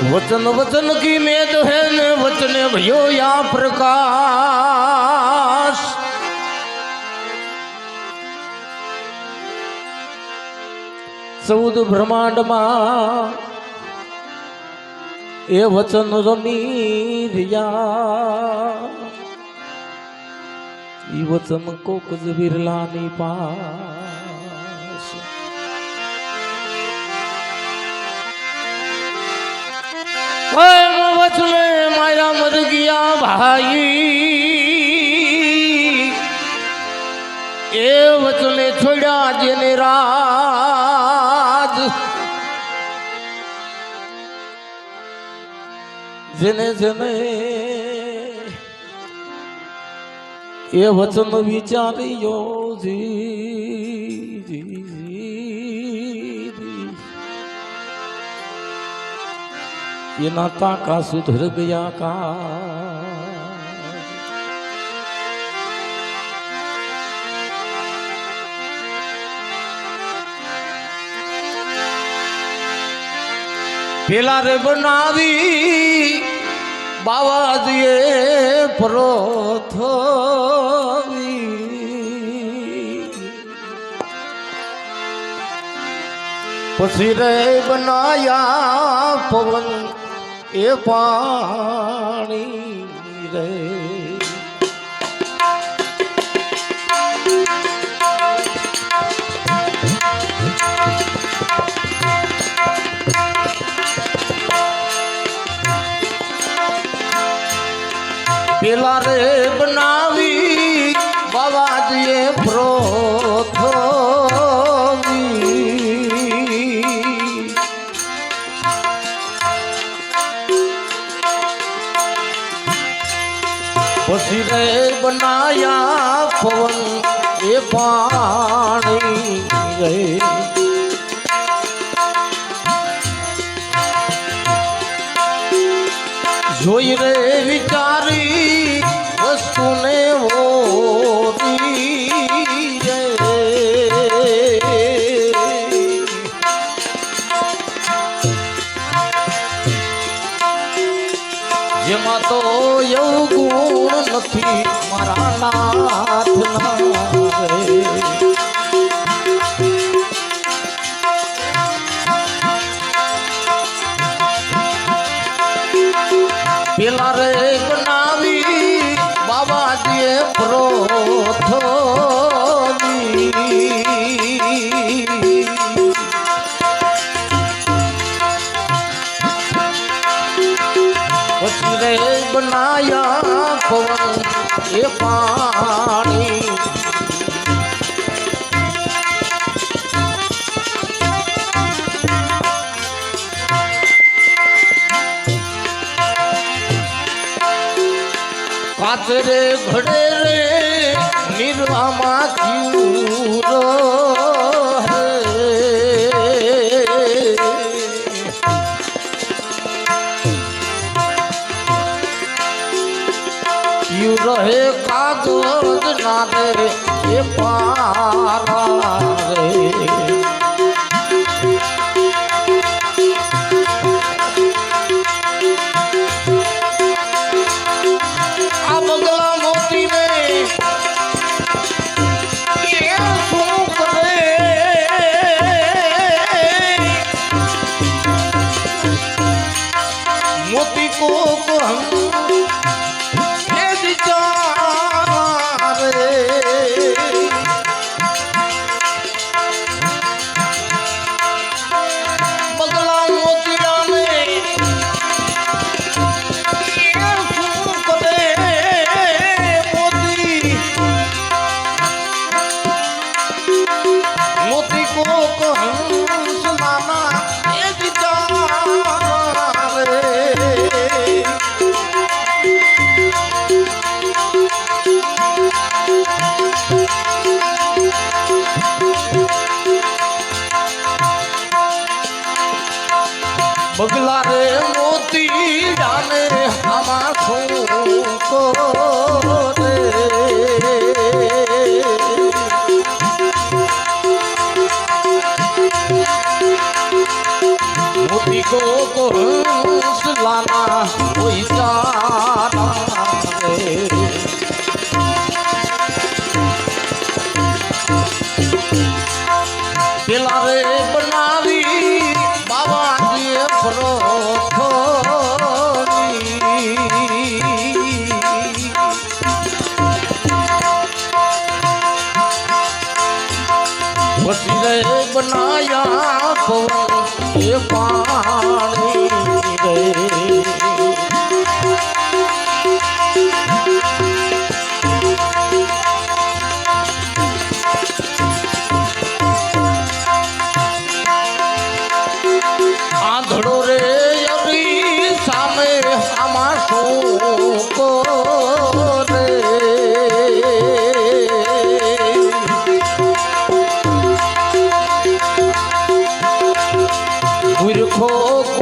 વચન વચન કી મેં તો હે ને વચને ભયો યા પ્રકાશ. ચૌદ બ્રહ્માંડમાં એ વચન રમી રહ્યા. એ વચન કોક જ બિરલાની પા વચને માયા મર ગયા ભાઈ. એ વચને છોડ્યા જેને રાજ. જેને જેને એ વચન વિચાર્યો જી. એના તાકા સુધર ગયા કા પેલા રે બનાવી બાવાજીએ પરોથવી પછી રે બનાયા પવન એ પાણી રે. પેલા રે બનાવી રે બનાયા પવન એ પાણી રે જોઈ રે વિચારી નથી મારા નાથ પેલા રે બનાવી બાબાજીએ રે બનાયા પવન એ પાણી. કાચ રે ઘડે રે નિર્વામા ક્યુર રહે કાગજ ના રે એ પારા 我。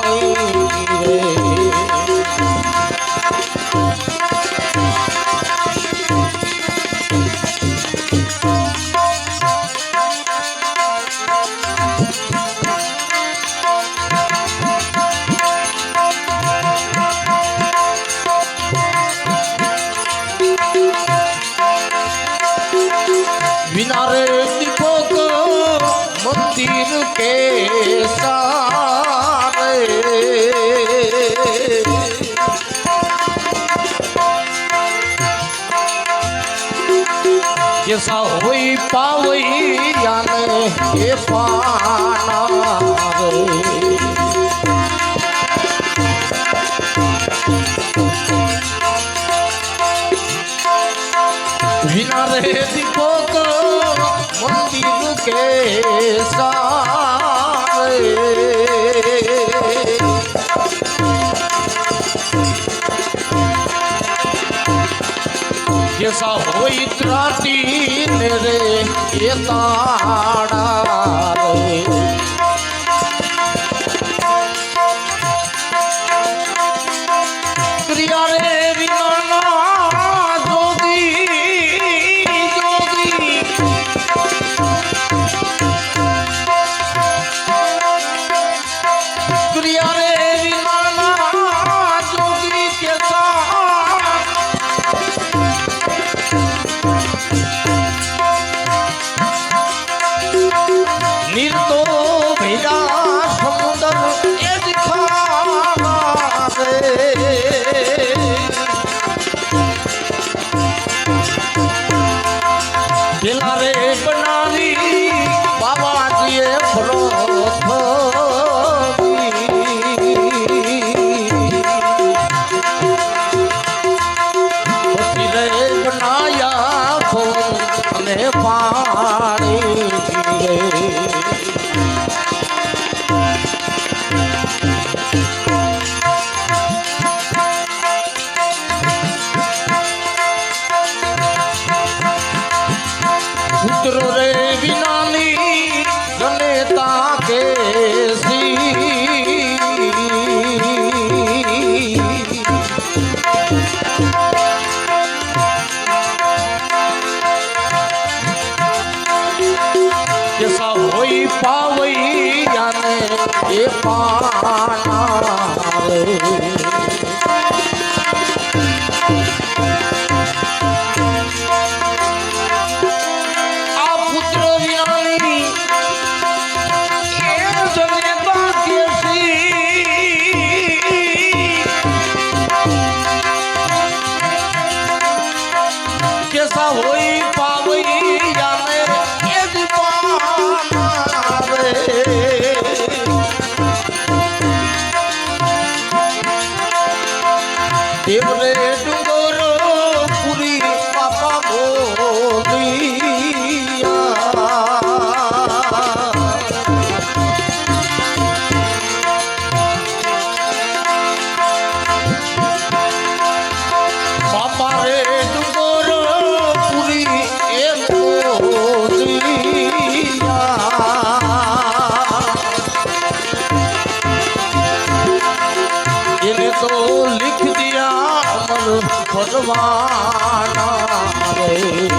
तीर के सारे जैसा हुई पावई जाने के पाना વિના રહે દીપો કરો મંદિર કેસા એસા હોય ત્રાટી ને રે એ તાડા રે દેવરે ભગવાન રે